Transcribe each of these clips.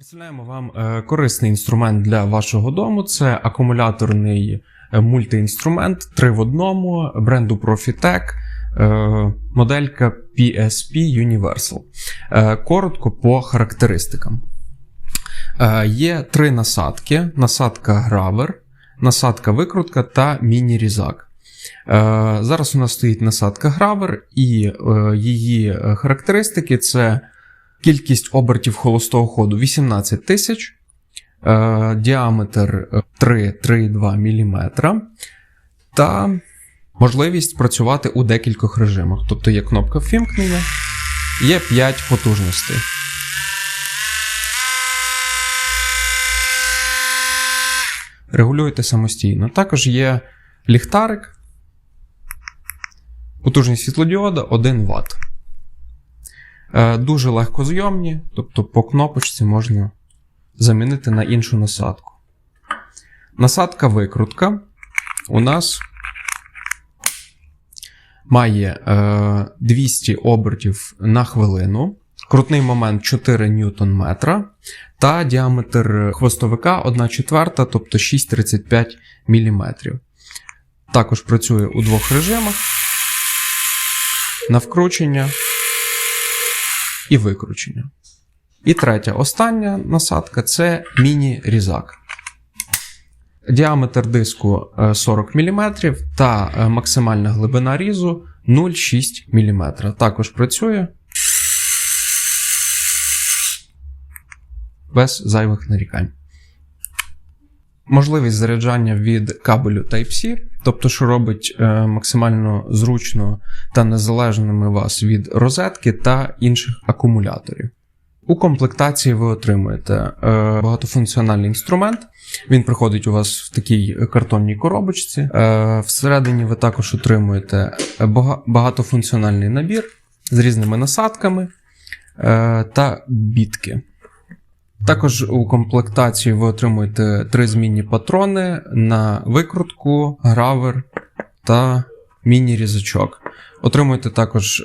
Представляємо вам е, корисний інструмент для вашого дому. Це акумуляторний е, мультиінструмент 3 в одному бренду Profitec, е, моделька PSP Universal. Коротко по характеристикам. Є три насадки: насадка гравер, насадка викрутка та міні-різак. Зараз у нас стоїть насадка гравер, і її характеристики це кількість обертів холостого ходу 18 тисяч, е, діаметр е, 3-3,2 мм та можливість працювати у декількох режимах. Тобто є кнопка ввімкнення, є 5 потужностей. Регулюєте самостійно. Також є ліхтарик, потужність світлодіода 1 Вт. Е, Дуже легкозйомні, тобто по кнопочці можна замінити на іншу насадку. Насадка викрутка у нас має е, 200 обертів на хвилину, крутний момент 4 ньютон метра та діаметр хвостовика 1 четверта, тобто 6,35 мм. Також працює у двох режимах: на вкручення і викручення. І третя, остання насадка це міні-різак. Діаметр диску е, 40 мм та е, максимальна глибина різу 0,6 мм. Також працює без зайвих нарікань. Можливість заряджання від кабелю Type-C, тобто, що робить е, максимально зручно та незалежними вас від розетки та інших акумуляторів. У комплектації ви отримуєте е, багатофункціональний інструмент. Він приходить у вас в такій картонній коробочці. Е, всередині ви також отримуєте бага- багатофункціональний набір з різними насадками е, та бітки. Також у комплектації ви отримуєте три змінні патрони на викрутку, гравер та міні-різачок. Отримуєте також е,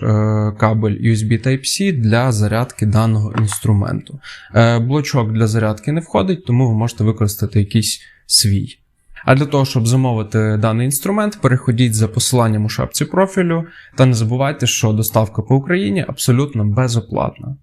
кабель USB Type-C для зарядки даного інструменту. Е, блочок для зарядки не входить, тому ви можете використати якийсь свій. А для того, щоб замовити даний інструмент, переходіть за посиланням у шапці профілю та не забувайте, що доставка по Україні абсолютно безоплатна.